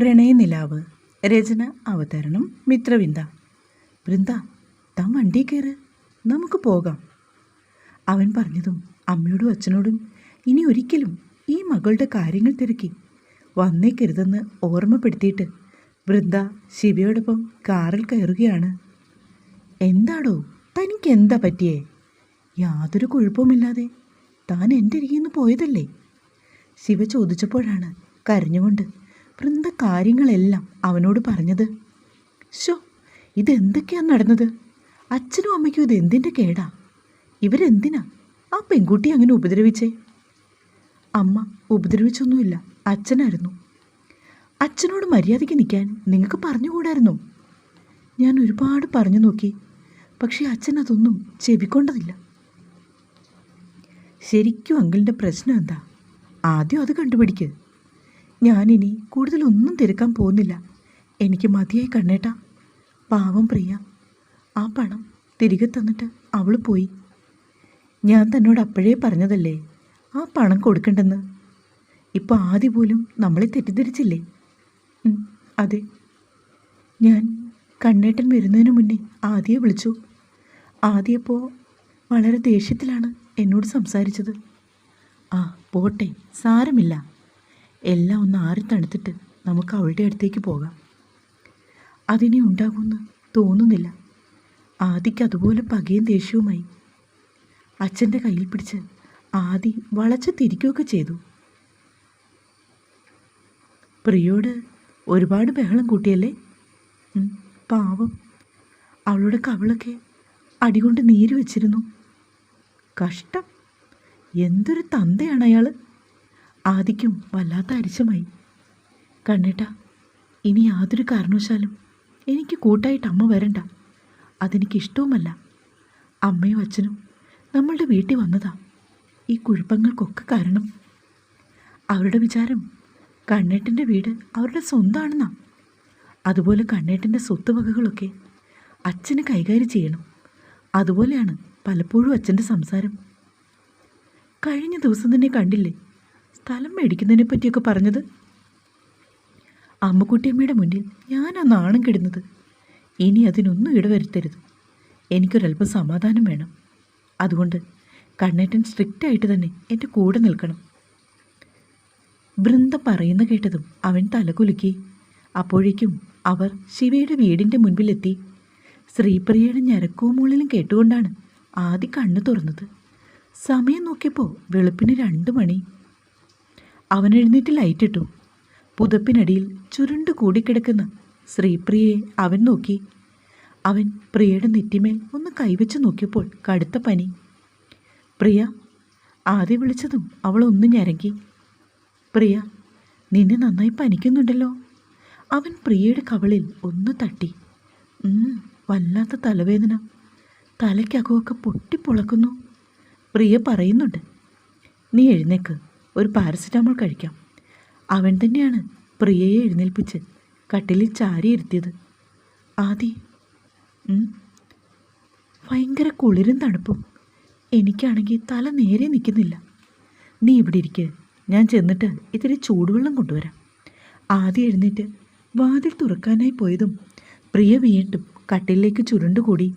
പ്രണയനിലാവ്. രചന അവതരണം മിത്രവിന്ദ. വൃന്ദ താൻ വണ്ടി കയറ്. നമുക്ക് പോകാം. അവൻ പറഞ്ഞതും അമ്മയോടും അച്ഛനോടും ഇനി ഒരിക്കലും ഈ മകളുടെ കാര്യങ്ങൾ തിരക്കി. വന്നേക്കരുതെന്ന് ഓർമ്മപ്പെടുത്തിയിട്ട് വൃന്ദ ശിവയോടൊപ്പം കാറിൽ കയറുകയാണ്. എന്താടോ തനിക്ക് എന്താ പറ്റിയേ? യാതൊരു കുഴപ്പവുമില്ലാതെ താൻ എന്റെ അരികിൽ നിന്ന് പോയതല്ലേ? ശിവ ചോദിച്ചപ്പോഴാണ് കരഞ്ഞുകൊണ്ട് വൃന്ദ കാര്യങ്ങളെല്ലാം അവനോട് പറഞ്ഞത്. ഷോ ഇതെന്തൊക്കെയാ നടന്നത്? അച്ഛനും അമ്മയ്ക്കും ഇത് എന്തിന്റെ കേടാ? ഇവരെന്തിനാ ആ പെൺകുട്ടി അങ്ങനെ ഉപദ്രവിച്ചേ? അമ്മ ഉപദ്രവിച്ചൊന്നുമില്ല അച്ഛനായിരുന്നു. അച്ഛനോട് മര്യാദയ്ക്ക് നിൽക്കാൻ നിങ്ങൾക്ക് പറഞ്ഞുകൂടായിരുന്നോ? ഞാൻ ഒരുപാട് പറഞ്ഞു നോക്കി പക്ഷേ അച്ഛൻ അതൊന്നും ചെവിക്കൊണ്ടതില്ല. ശരിക്കും അങ്കിളിന്റെ പ്രശ്നം എന്താ? ആദ്യം അത് കണ്ടുപിടിക്ക്. ഞാനിനി കൂടുതലൊന്നും തിരക്കാൻ പോകുന്നില്ല. എനിക്ക് മതിയായി കണ്ണേട്ടാ. പാവം പ്രിയ. ആ പണം തിരികെ തന്നിട്ട് അവൾ പോയി. ഞാൻ തന്നോട് അപ്പോഴേ പറഞ്ഞതല്ലേ ആ പണം കൊടുക്കണ്ടെന്ന്. ഇപ്പോൾ ആദ്യ പോലും നമ്മളെ തെറ്റിദ്ധരിച്ചില്ലേ? അതെ. ഞാൻ കണ്ണേട്ടൻ വരുന്നതിന് മുന്നേ ആദ്യയെ വിളിച്ചു. ആദ്യപ്പോൾ വളരെ ദേഷ്യത്തിലാണ് എന്നോട് സംസാരിച്ചത്. ആ പോട്ടെ സാരമില്ല. എല്ലാം ഒന്ന് ആറി തണുത്തിട്ട് നമുക്ക് അവളുടെ അടുത്തേക്ക് പോകാം. അതിനെ ഉണ്ടാകുമെന്ന് തോന്നുന്നില്ല. ആദിക്ക് അതുപോലെ പകയും ദേഷ്യവുമായി. അച്ഛന്റെ കയ്യിൽ പിടിച്ച് ആദി വളച്ച് തിരിക്കുകയൊക്കെ ചെയ്തു. പ്രിയോട് ഒരുപാട് ബഹളം കൂട്ടിയല്ലേ? പാവം. അവളുടെ കവിളൊക്കെ അടികൊണ്ട് നീര് വെച്ചിരുന്നു കഷ്ടം. എന്തൊരു തന്തയാണ് അയാൾ ആദിക്കും വല്ലാത്ത അരിശമായി. കണ്ണേട്ട ഇനി യാതൊരു കാരണവശാലും എനിക്ക് കൂട്ടായിട്ട് അമ്മ വരണ്ട. അതെനിക്കിഷ്ടവുമല്ല. അമ്മയും അച്ഛനും നമ്മളുടെ വീട്ടിൽ വന്നതാ. ഈ കുഴപ്പങ്ങൾക്കൊക്കെ കാരണം. അവരുടെ വിചാരം കണ്ണേട്ടന്റെ വീട് അവരുടെ സ്വന്തമാണെന്നാ അതുപോലെ കണ്ണേട്ടന്റെ സ്വത്ത് വകകളൊക്കെ അച്ഛന് കൈകാര്യം ചെയ്യണം. അതുപോലെയാണ് പലപ്പോഴും അച്ഛന്റെ സംസാരം. കഴിഞ്ഞ ദിവസം തന്നെ കണ്ടില്ലേ? സ്ഥലം മേടിക്കുന്നതിനെ പറ്റിയൊക്കെ പറഞ്ഞത്? അമ്മക്കുട്ടിയമ്മയുടെ മുന്നിൽ ഞാനാ നാണം കിടുന്നത്. ഇനി അതിനൊന്നും ഇടവരുത്തരുത്. എനിക്കൊരല്പം സമാധാനം വേണം. അതുകൊണ്ട് കണ്ണേട്ടൻ സ്ട്രിക്റ്റ് ആയിട്ട് തന്നെ എന്റെ കൂടെ നിൽക്കണം. വൃന്ദ പറയുന്ന കേട്ടതും അവൻ തലകുലുക്കി. അപ്പോഴേക്കും അവർ ശിവയുടെ വീടിന്റെ മുൻപിലെത്തി. ശ്രീപ്രിയയുടെ ഞരക്കവും മുള്ളിലും കേട്ടുകൊണ്ടാണ് ആദ്യ കണ്ണു തുറന്നത്. സമയം നോക്കിയപ്പോൾ വെളുപ്പിന് രണ്ട് മണി. അവൻ എഴുന്നേറ്റ് ലൈറ്റിട്ടു പുതപ്പിനടിയിൽ ചുരുണ്ടു കൂടിക്കിടക്കുന്ന ശ്രീപ്രിയയെ അവൻ നോക്കി. അവൻ പ്രിയയുടെ നെറ്റിമേൽ ഒന്ന് കൈവച്ച് നോക്കിയപ്പോൾ കടുത്ത പനി. പ്രിയ ആദ്യം വിളിച്ചതും അവൾ ഒന്ന് ഞരങ്ങി. പ്രിയ നിന്നെ നന്നായി പനിക്കുന്നുണ്ടല്ലോ. അവൻ പ്രിയയുടെ കവളിൽ ഒന്ന് തട്ടി. വല്ലാത്ത തലവേദന. തലയ്ക്കകമൊക്കെ പൊട്ടിപ്പൊളക്കുന്നു. പ്രിയ പറയുന്നുണ്ട് നീ എഴുന്നേക്ക്. ഒരു പാരസെറ്റാമോൾ കഴിക്കാം. അവൻ തന്നെയാണ് പ്രിയയെ എഴുന്നേൽപ്പിച്ച് കട്ടിലിൽ ചാരി ഇരുത്തിയത് ആദി ഭയങ്കര കുളിരും തണുപ്പും. എനിക്കാണെങ്കിൽ തല നേരെ നിൽക്കുന്നില്ല. നീ ഇവിടെ ഇരിക്കുക ഞാൻ ചെന്നിട്ട് ഇത്തിരി ചൂടുവെള്ളം കൊണ്ടുവരാം. ആദ്യം എഴുന്നേറ്റ് വാതിൽ തുറക്കാനായി പോയതും പ്രിയ വീണ്ടും കട്ടിലേക്ക് ചുരുണ്ടുകൂടി.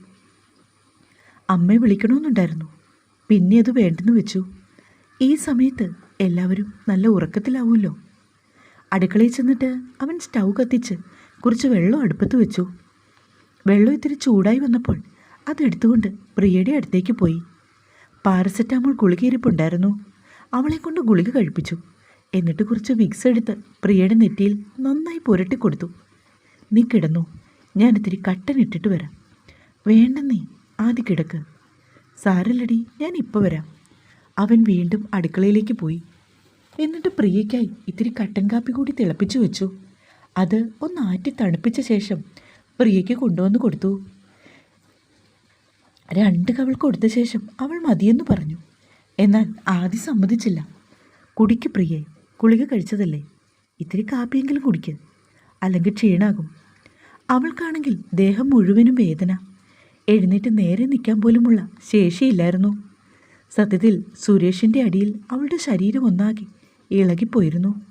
അമ്മയെ വിളിക്കണമെന്നുണ്ടായിരുന്നു. പിന്നെ അത് വേണ്ടെന്ന് വെച്ചു. ഈ സമയത്ത് എല്ലാവരും നല്ല ഉറക്കത്തിലാവുമല്ലോ. അടുക്കളയിൽ ചെന്നിട്ട് അവൻ സ്റ്റൗ കത്തിച്ച് കുറച്ച് വെള്ളം അടുപ്പത്ത് വെച്ചു. വെള്ളം ഇത്തിരി ചൂടായി വന്നപ്പോൾ അതെടുത്തുകൊണ്ട് പ്രിയയുടെ അടുത്തേക്ക് പോയി. പാരസെറ്റാമോൾ ഗുളികയിരിപ്പുണ്ടായിരുന്നു. അവളെ കൊണ്ട് ഗുളിക കഴിപ്പിച്ചു. എന്നിട്ട് കുറച്ച് വിക്സ് എടുത്ത് പ്രിയയുടെ നെറ്റിയിൽ നന്നായി പുരട്ടി കൊടുത്തു. നീ കിടന്നു. ഞാനിത്തിരി കട്ടൻ ഇട്ടിട്ട് വരാം. വേണ്ടെന്നേ ആദ്യ കിടക്ക്. സാരല്ലടി ഞാൻ ഇപ്പോൾ വരാം. അവൻ വീണ്ടും അടുക്കളയിലേക്ക് പോയി. എന്നിട്ട് പ്രിയയ്ക്കായി ഇത്തിരി കട്ടൻ കാപ്പി കൂടി തിളപ്പിച്ചു വെച്ചു. അത് ഒന്ന് ആറ്റി തണുപ്പിച്ച ശേഷം പ്രിയയ്ക്ക് കൊണ്ടുവന്ന് കൊടുത്തു. രണ്ട് കവൾ കൊടുത്ത ശേഷം അവൾ മതിയെന്ന് പറഞ്ഞു. എന്നാൽ ആദ്യം സമ്മതിച്ചില്ല. കുടിക്ക് പ്രിയെ കുളിക കഴിച്ചതല്ലേ? ഇത്തിരി കാപ്പിയെങ്കിലും കുടിക്ക്. അല്ലെങ്കിൽ ക്ഷീണാകും. അവൾക്കാണെങ്കിൽ ദേഹം മുഴുവനും വേദന. എഴുന്നേറ്റ് നേരെ നിൽക്കാൻ പോലുമുള്ള ശേഷിയില്ലായിരുന്നു. സത്യത്തിൽ സുരേഷിന്റെ അടിയിൽ അവളുടെ ശരീരം ഒന്നാകെ ഇളകിപ്പോയിരുന്നു.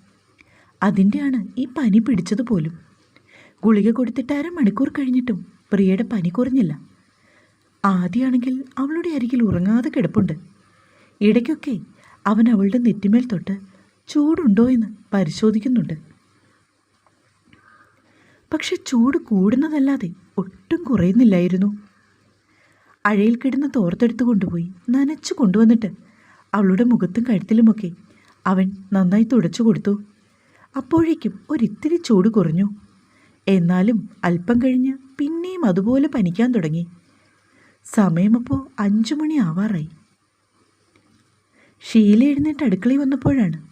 അതിന്റെയാണ് ഈ പനി പിടിച്ചത് പോലും. ഗുളിക കൊടുത്തിട്ട് അരമണിക്കൂർ കഴിഞ്ഞിട്ടും പ്രിയയുടെ പനി കുറഞ്ഞില്ല. ആദ്യമാണെങ്കിൽ അവളുടെ അരികിൽ ഉറങ്ങാതെ കിടപ്പുണ്ട്. ഇടയ്ക്കൊക്കെ അവൻ അവളുടെ നെറ്റിമേൽ തൊട്ട് ചൂടുണ്ടോ എന്ന് പരിശോധിക്കുന്നുണ്ട്. പക്ഷെ ചൂട് കൂടുന്നതല്ലാതെ ഒട്ടും കുറയുന്നില്ലായിരുന്നു. അഴയിൽ കിടന്ന് തോർത്തെടുത്ത് കൊണ്ടുപോയി നനച്ചു കൊണ്ടുവന്നിട്ട് അവളുടെ മുഖത്തും കഴുത്തിലുമൊക്കെ അവൻ നന്നായി തുടച്ചു കൊടുത്തു. അപ്പോഴേക്കും ഒരിത്തിരി ചൂട് കുറഞ്ഞു. എന്നാലും അല്പം കഴിഞ്ഞ് പിന്നെയും അതുപോലെ പനിക്കാൻ തുടങ്ങി. സമയമപ്പോൾ അഞ്ചു മണി ആവാറായി. ഷീല എഴുന്നേറ്റ് അടുക്കളയിൽ വന്നപ്പോഴാണ്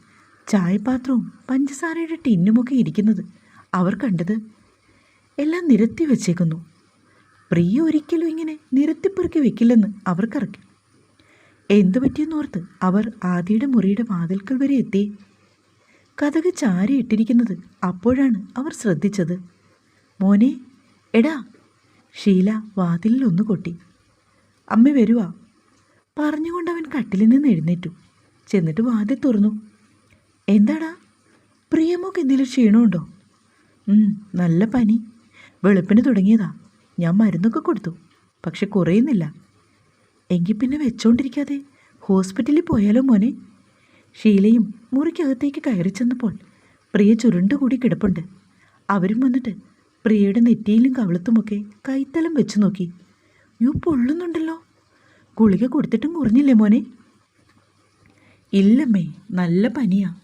ചായപാത്രവും പഞ്ചസാരയുടെ ടിന്നുമൊക്കെ ഇരിക്കുന്നത് അവർ കണ്ടത്. എല്ലാം നിരത്തി വച്ചേക്കുന്നു. പ്രിയ ഒരിക്കലും ഇങ്ങനെ നിരത്തിപ്പെറുക്കി വെക്കില്ലെന്ന് അവർക്കറിയാം എന്തു പറ്റിയെന്നോർത്ത് അവർ ആദിയുടെ മുറിയുടെ വാതിൽക്കൽ വരെ എത്തി. കഥക് ചാരി ഇട്ടിരിക്കുന്നത് അപ്പോഴാണ് അവർ ശ്രദ്ധിച്ചത്. മോനെ എടാ. ഷീല വാതിലിൽ ഒന്ന് കൊട്ടി. അമ്മ വരുവാ. പറഞ്ഞുകൊണ്ട് അവൻ കട്ടിലിൽ നിന്ന് എഴുന്നേറ്റു. ചെന്നിട്ട് വാതിൽ തുറന്നു. എന്താടാ? പ്രിയമോക്ക് എന്തെങ്കിലും ക്ഷീണമുണ്ടോ? നല്ല പനി. വെളുപ്പിന് തുടങ്ങിയതാ. ഞാൻ മരുന്നൊക്കെ കൊടുത്തു. പക്ഷെ കുറയുന്നില്ല. എങ്കിൽ പിന്നെ വെച്ചോണ്ടിരിക്കാതെ ഹോസ്പിറ്റലിൽ പോയാലോ മോനെ? ഷീലയും മുറിക്കകത്തേക്ക് കയറി ചെന്നപ്പോൾ പ്രിയ ചുരുണ്ടുകൂടി കിടപ്പുണ്ട്. അവരും വന്നിട്ട് പ്രിയയുടെ നെറ്റിയിലും കവിളത്തുമൊക്കെ കൈത്തലം വെച്ചു നോക്കി. യു പൊള്ളുന്നുണ്ടല്ലോ. ഗുളിക കൊടുത്തിട്ടും കുറഞ്ഞില്ലേ മോനെ? ഇല്ലമ്മേ നല്ല പനിയാ.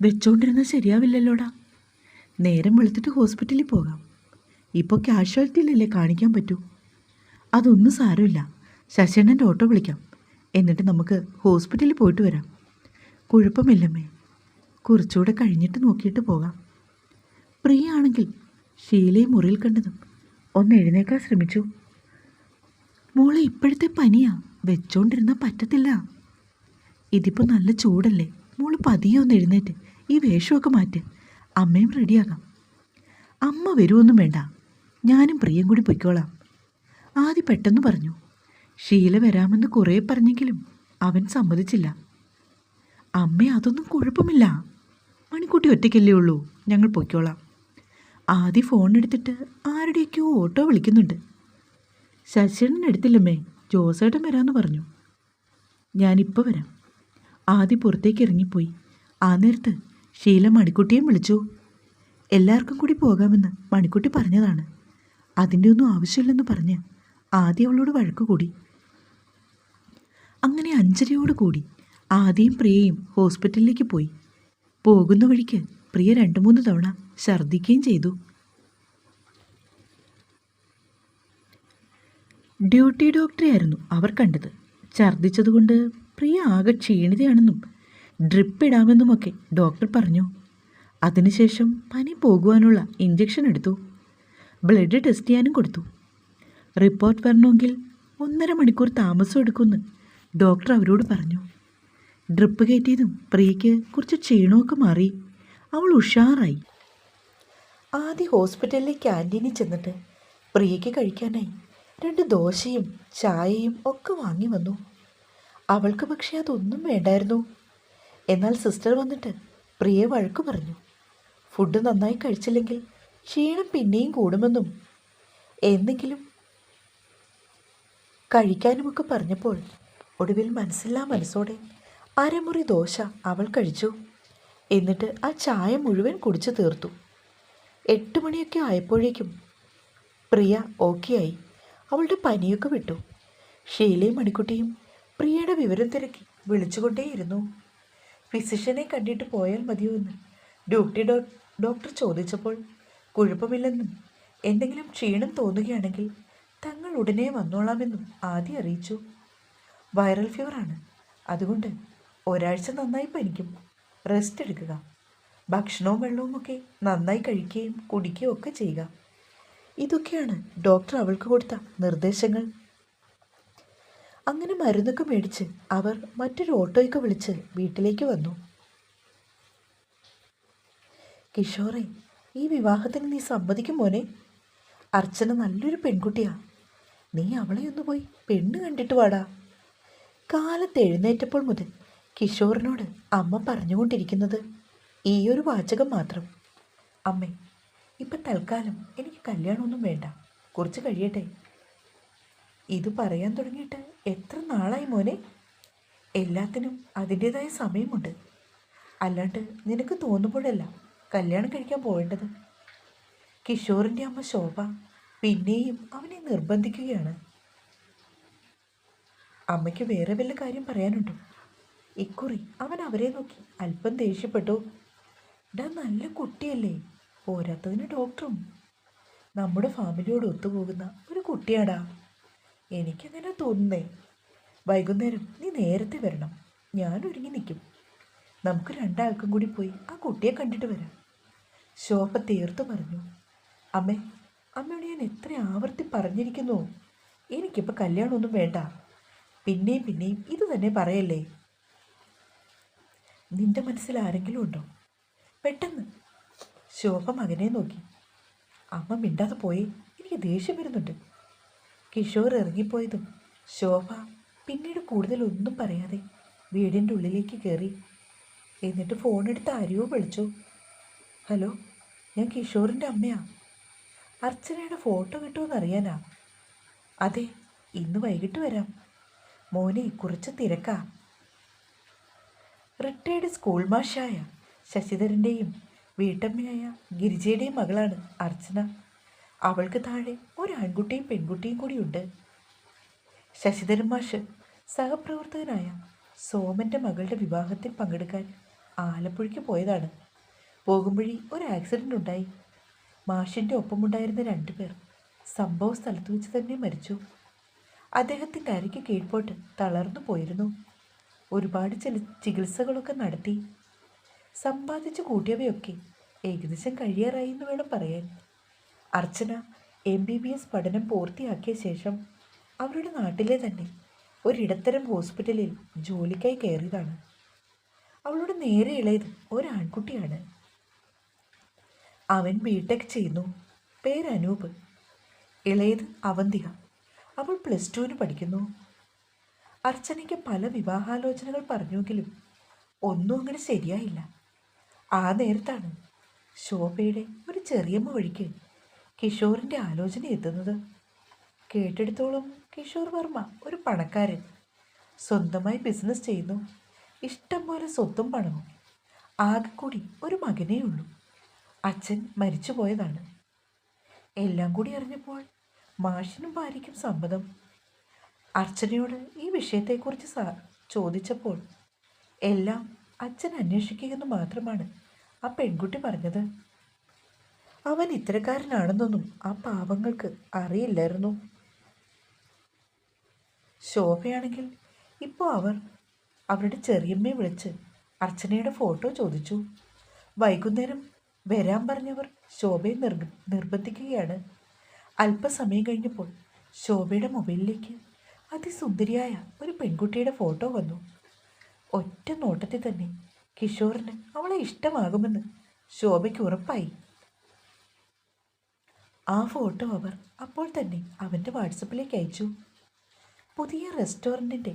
വെച്ചോണ്ടിരുന്നാൽ ശരിയാവില്ലല്ലോടാ. നേരം വെളുത്തിട്ട് ഹോസ്പിറ്റലിൽ പോകാം. ഇപ്പോൾ കാഷ്വാലിറ്റിയിലല്ലേ കാണിക്കാൻ പറ്റൂ. അതൊന്നും സാരമില്ല. ശശിയണ്ണന്റെ ഓട്ടോ വിളിക്കാം. എന്നിട്ട് നമുക്ക് ഹോസ്പിറ്റലിൽ പോയിട്ട് വരാം. കുഴപ്പമില്ലമ്മേ. കുറച്ചുകൂടെ കഴിഞ്ഞിട്ട് നോക്കിയിട്ട് പോകാം. പ്രിയ ആണെങ്കിൽ ഷീലയെ മുറിയിൽ കണ്ടതും ഒന്ന് എഴുന്നേക്കാൻ ശ്രമിച്ചു. മോളെ ഇപ്പോഴത്തെ പനിയാ. വെച്ചോണ്ടിരുന്നാൽ പറ്റത്തില്ല. ഇതിപ്പോൾ നല്ല ചൂടല്ലേ. മോൾ പതിയെ ഒന്ന് എഴുന്നേറ്റ് ഈ വേഷമൊക്കെ മാറ്റ്. അമ്മയും റെഡിയാകാം. അമ്മ വരുമൊന്നും വേണ്ട. ഞാനും പ്രിയം കൂടി പൊയ്ക്കോളാം. ആദ്യം പെട്ടെന്ന് പറഞ്ഞു. ഷീല വരാമെന്ന് കുറേ പറഞ്ഞെങ്കിലും അവൻ സമ്മതിച്ചില്ല. അമ്മ അതൊന്നും കുഴപ്പമില്ല. മണിക്കുട്ടി ഒറ്റയ്ക്കല്ലേ ഉള്ളൂ. ഞങ്ങൾ പൊയ്ക്കോളാം. ആദ്യ ഫോൺ എടുത്തിട്ട് ആരുടെയൊക്കെയോ ഓട്ടോ വിളിക്കുന്നുണ്ട്. ശശിണ്ണൻ എടുത്തില്ലമ്മേ. ജോസേട്ടൻ വരാമെന്ന് പറഞ്ഞു. ഞാനിപ്പോൾ വരാം. ആദ്യ പുറത്തേക്ക് ഇറങ്ങിപ്പോയി. ആ നേരത്ത് ഷീല മണിക്കുട്ടിയും വിളിച്ചു. എല്ലാവർക്കും കൂടി പോകാമെന്ന് മണിക്കുട്ടി പറഞ്ഞതാണ്. അതിന്റെ ഒന്നും ആവശ്യമില്ലെന്ന് പറഞ്ഞ് ആദ്യം അവളോട് വഴക്ക് കൂടി. അങ്ങനെ അഞ്ചരയോട് കൂടി ആദ്യം പ്രിയയും ഹോസ്പിറ്റലിലേക്ക് പോയി. പോകുന്ന വഴിക്ക് പ്രിയ രണ്ട് മൂന്ന് തവണ ഛർദ്ദിക്കുകയും ചെയ്തു. ഡ്യൂട്ടി ഡോക്ടറെയായിരുന്നു അവർ കണ്ടത്. ഛർദ്ദിച്ചതുകൊണ്ട് പ്രിയ ആകെ ക്ഷീണിതയാണെന്നും ഡ്രിപ്പ് ഇടാമെന്നുമൊക്കെ ഡോക്ടർ പറഞ്ഞു. അതിനുശേഷം പനി പോകുവാനുള്ള ഇഞ്ചക്ഷൻ എടുത്തു. ബ്ലഡ് ടെസ്റ്റ് ചെയ്യാനും കൊടുത്തു. റിപ്പോർട്ട് വരണമെങ്കിൽ ഒന്നര മണിക്കൂർ താമസം എടുക്കുമെന്ന് ഡോക്ടർ അവരോട് പറഞ്ഞു ഡ്രിപ്പ് കയറ്റിയതും പ്രിയയ്ക്ക് കുറച്ച് ക്ഷീണമൊക്കെ മാറി. അവൾ ഉഷാറായി. ആദ്യ ഹോസ്പിറ്റലിലെ ക്യാന്റീനിൽ ചെന്നിട്ട് പ്രിയയ്ക്ക് കഴിക്കാനായി രണ്ട് ദോശയും ചായയും ഒക്കെ വാങ്ങി വന്നു. അവൾക്ക് പക്ഷേ അതൊന്നും വേണ്ടായിരുന്നു. എന്നാൽ സിസ്റ്റർ വന്നിട്ട് പ്രിയെ വഴക്ക് പറഞ്ഞു ഫുഡ് നന്നായി കഴിച്ചില്ലെങ്കിൽ ക്ഷീണം പിന്നെയും കൂടുമെന്നും. എന്തെങ്കിലും കഴിക്കാനുമൊക്കെ പറഞ്ഞപ്പോൾ ഒടുവിൽ മനസ്സില്ലാ മനസ്സോടെ. അരമുറി ദോശ അവൾ കഴിച്ചു. എന്നിട്ട് ആ ചായ മുഴുവൻ കുടിച്ചു തീർത്തു. എട്ട് മണിയൊക്കെ ആയപ്പോഴേക്കും പ്രിയ ഓക്കെയായി അവളുടെ പനിയൊക്കെ വിട്ടു. ഷീലയും മണിക്കുട്ടിയും പ്രിയയുടെ വിവരം തിരക്കി വിളിച്ചുകൊണ്ടേയിരുന്നു. ഫിസിഷ്യനെ കണ്ടിട്ട് പോയാൽ മതിയോ എന്ന് ഡ്യൂട്ടി ഡോ ഡോക്ടർ ചോദിച്ചപ്പോൾ കുഴപ്പമില്ലെന്നും എന്തെങ്കിലും ക്ഷീണം തോന്നുകയാണെങ്കിൽ തങ്ങൾ ഉടനെ വന്നോളാമെന്നും ആദ്യം അറിയിച്ചു. വൈറൽ ഫീവറാണ്. അതുകൊണ്ട് ഒരാഴ്ച നന്നായി പനിക്കും റെസ്റ്റ് എടുക്കുക ഭക്ഷണവും വെള്ളവും ഒക്കെ നന്നായി കഴിക്കുകയും കുടിക്കുകയും ഒക്കെ ചെയ്യുക. ഇതൊക്കെയാണ് ഡോക്ടർ അവൾക്ക് കൊടുത്ത നിർദ്ദേശങ്ങൾ. അങ്ങനെ മരുന്നൊക്കെ മേടിച്ച് അവർ മറ്റൊരു ഓട്ടോയൊക്കെ വിളിച്ച് വീട്ടിലേക്ക് വന്നു. കിഷോറെ ഈ വിവാഹത്തിന് നീ സമ്മതിക്കും മോനെ. അർച്ചന നല്ലൊരു പെൺകുട്ടിയാ. നീ അവളെ ഒന്ന് പോയി പെണ്ണ് കണ്ടിട്ട് വാടാ. കാലത്ത് എഴുന്നേറ്റപ്പോൾ മുതൽ കിഷോറിനോട് അമ്മ പറഞ്ഞുകൊണ്ടിരിക്കുന്നത് ഈ ഒരു വാചകം മാത്രം. അമ്മേ ഇപ്പൊ തൽക്കാലം എനിക്ക് കല്യാണമൊന്നും വേണ്ട. കുറച്ച് കഴിയട്ടെ. ഇത് പറയാൻ തുടങ്ങിയിട്ട് എത്ര നാളായി മോനെ? എല്ലാത്തിനും അതിന്റേതായ സമയമുണ്ട്. അല്ലാണ്ട് നിനക്ക് തോന്നുമ്പോഴല്ല കല്യാണം കഴിക്കാൻ പോകേണ്ടത് കിഷോറിന്റെ അമ്മ ശോഭ പിന്നെയും അവനെ നിർബന്ധിക്കുകയാണ്. അമ്മയ്ക്ക് വേറെ വല്ല കാര്യം പറയാനുണ്ടോ? ഇക്കുറി അവൻ അവരെ നോക്കി. അല്പം ദേഷ്യപ്പെട്ടു. ഡാ നല്ല കുട്ടിയല്ലേ. പോരാത്തതിന് ഡോക്ടറും. നമ്മുടെ ഫാമിലിയോട് ഒത്തുപോകുന്ന ഒരു കുട്ടിയാടാ. എനിക്കങ്ങനെ തോന്നുന്നേ. വൈകുന്നേരം നീ നേരത്തെ വരണം. ഞാൻ ഒരുങ്ങി നിൽക്കും. നമുക്ക് രണ്ടാൾക്കും കൂടി പോയി ആ കുട്ടിയെ കണ്ടിട്ട് വരാം. ശോഭ തീർത്തു പറഞ്ഞു. അമ്മേ അമ്മയോട് ഞാൻ എത്ര ആവർത്തി പറഞ്ഞിരിക്കുന്നു. എനിക്കിപ്പോൾ കല്യാണമൊന്നും വേണ്ട. പിന്നെയും പിന്നെയും ഇത് തന്നെ പറയല്ലേ? നിന്റെ മനസ്സിൽ ആരെങ്കിലും ഉണ്ടോ? പെട്ടെന്ന്. ശോഭ മകനെ നോക്കി. അമ്മ മിണ്ടാതെ പോയി. എനിക്ക് ദേഷ്യം വരുന്നുണ്ട്. കിഷോർ ഇറങ്ങിപ്പോയതും ശോഭ പിന്നീട് കൂടുതൽ ഒന്നും പറയാതെ വീടിന്റെ ഉള്ളിലേക്ക് കയറി. എന്നിട്ട് ഫോണെടുത്ത് ആരെയോ വിളിച്ചു. ഹലോ ഞാൻ കിഷോറിന്റെ അമ്മയാ. അർച്ചനയുടെ ഫോട്ടോ കിട്ടുമെന്ന് അറിയാനാ അതെ ഇന്ന് വൈകിട്ട് വരാം. മോനെ കുറച്ച് തിരക്കാ. റിട്ടയർഡ് സ്കൂൾ മാഷായ ശശിധരന്റെയും വീട്ടമ്മയായ ഗിരിജയുടെയും മകളാണ് അർച്ചന. അവൾക്ക് താഴെ ഒരു ആൺകുട്ടിയും പെൺകുട്ടിയും കൂടിയുണ്ട്. ശശിധരൻ മാഷ് സഹപ്രവർത്തകനായ സോമന്റെ മകളുടെ വിവാഹത്തിൽ പങ്കെടുക്കാൻ ആലപ്പുഴയ്ക്ക് പോയതാണ്. പോകുമ്പഴി ഒരു ആക്സിഡന്റ് ഉണ്ടായി. മാഷിന്റെ ഒപ്പമുണ്ടായിരുന്ന രണ്ടുപേർ സംഭവ സ്ഥലത്ത് വെച്ച് തന്നെ മരിച്ചു. അദ്ദേഹത്തിന്റെ അരയ്ക്ക് കീഴ്പോട്ട് തളർന്നു പോയിരുന്നു. ഒരുപാട് ചില ചികിത്സകളൊക്കെ നടത്തി. സമ്പാദിച്ചു കൂട്ടിയവയൊക്കെ ഏകദേശം കഴിയാറായി എന്ന് വേണം പറയാൻ. Archana M B B S പഠനം പൂർത്തിയാക്കിയ ശേഷം അവരുടെ നാട്ടിലെ തന്നെ ഒരിടത്തരം ഹോസ്പിറ്റലിൽ ജോലിക്കായി കയറിയതാണ്. അവളുടെ നേരെ ഇളയത് ഒരാൺകുട്ടിയാണ്. അവൻ ബിടെക് ചെയ്യുന്നു. പേര് അനൂപ്. ഇളയത് അവന്തിക. അവൾ പ്ലസ് ടുവിന് പഠിക്കുന്നു. അർച്ചനയ്ക്ക് പല വിവാഹാലോചനകൾ പറഞ്ഞുവെങ്കിലും ഒന്നും അങ്ങനെ ശരിയായില്ല. ആ നേരത്താണ് ശോഭയുടെ ഒരു ചെറിയമ്മ വഴിക്ക് കിഷോറിന്റെ ആലോചന എത്തുന്നത്. കേട്ടെടുത്തോളം കിഷോർ വർമ്മ ഒരു പണക്കാരൻ. സ്വന്തമായി ബിസിനസ് ചെയ്യുന്നു. ഇഷ്ടം പോലെ സ്വത്തും പണവും. ആകെ കൂടി ഒരു മകനേ ഉള്ളൂ അച്ഛൻ മരിച്ചു പോയതാണ് എല്ലാം കൂടി അറിഞ്ഞപ്പോൾ മാഷിനും ഭാര്യയ്ക്കും സമ്മതം. അർച്ചനയോട് ഈ വിഷയത്തെക്കുറിച്ച് ചോദിച്ചപ്പോൾ എല്ലാം അച്ഛൻ അന്വേഷിക്കുകയെന്ന് മാത്രമാണ് ആ പെൺകുട്ടി പറഞ്ഞത്. അവൻ ഇത്തരക്കാരനാണെന്നൊന്നും ആ പാവങ്ങൾക്ക് അറിയില്ലായിരുന്നു. ശോഭയാണെങ്കിൽ ഇപ്പോൾ അവർ അവരുടെ ചെറിയമ്മയെ വിളിച്ച് അർച്ചനയുടെ ഫോട്ടോ ചോദിച്ചു. വൈകുന്നേരം വരാൻ പറഞ്ഞവർ ശോഭയെ നിർ നിർബന്ധിക്കുകയാണ്. അല്പസമയം കഴിഞ്ഞപ്പോൾ ശോഭയുടെ മൊബൈലിലേക്ക് അതിസുന്ദരിയായ ഒരു പെൺകുട്ടിയുടെ ഫോട്ടോ വന്നു. ഒറ്റ നോട്ടത്തിൽ തന്നെ കിഷോറിന് അവളെ ഇഷ്ടമാകുമെന്ന് ശോഭയ്ക്ക് ഉറപ്പായി. ആ ഫോട്ടോ അവർ അപ്പോൾ തന്നെ അവന്റെ വാട്സപ്പിലേക്ക് അയച്ചു. പുതിയ റെസ്റ്റോറന്റിന്റെ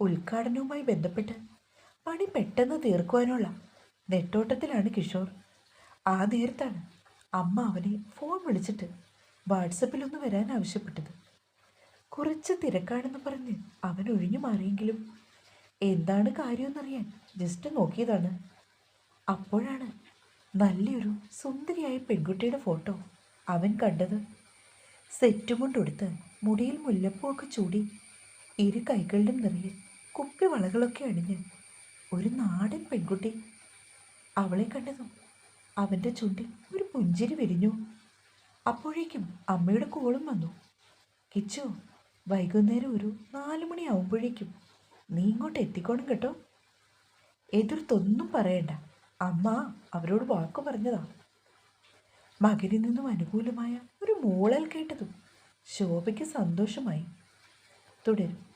ഉദ്ഘാടനവുമായി ബന്ധപ്പെട്ട് പണി പെട്ടെന്ന് തീർക്കുവാനുള്ള നെട്ടോട്ടത്തിലാണ് കിഷോർ. ആ നേരത്താണ് അമ്മ അവനെ ഫോൺ വിളിച്ചിട്ട് വാട്സപ്പിലൊന്ന് വരാൻ ആവശ്യപ്പെട്ടത്. കുറച്ച് തിരക്കാണെന്ന് പറഞ്ഞ് അവൻ ഒഴിഞ്ഞു മാറിയെങ്കിലും എന്താണ് കാര്യമെന്നറിയാൻ ജസ്റ്റ് നോക്കിയതാണ്. അപ്പോഴാണ് നല്ലൊരു സുന്ദരിയായ പെൺകുട്ടിയുടെ ഫോട്ടോ അവൻ കണ്ടത്. സെറ്റും കൊണ്ടെടുത്ത് മുടിയിൽ മുല്ലപ്പൂവൊക്കെ ചൂടി ഇരു കൈകളിലും നിറയെ കുപ്പി വളകളൊക്കെ അണിഞ്ഞ് ഒരു നാടൻ പെൺകുട്ടി. അവളെ കണ്ടതും അവന്റെ ചുണ്ടിൽ ഒരു പുഞ്ചിരി വിരിഞ്ഞു. അപ്പോഴേക്കും അമ്മയുടെ കോളും വന്നു. കിച്ചു വൈകുന്നേരം ഒരു നാല് മണിയാവുമ്പോഴേക്കും നീ ഇങ്ങോട്ട് എത്തിക്കോണം കേട്ടോ. എതിർത്തൊന്നും പറയണ്ട. അമ്മ അവരോട് വാക്ക് പറഞ്ഞതാ. മകനിൽ നിന്നും അനുകൂലമായ ഒരു മൂളൽ കേട്ടതും ശോഭയ്ക്ക് സന്തോഷമായി. തുടരും.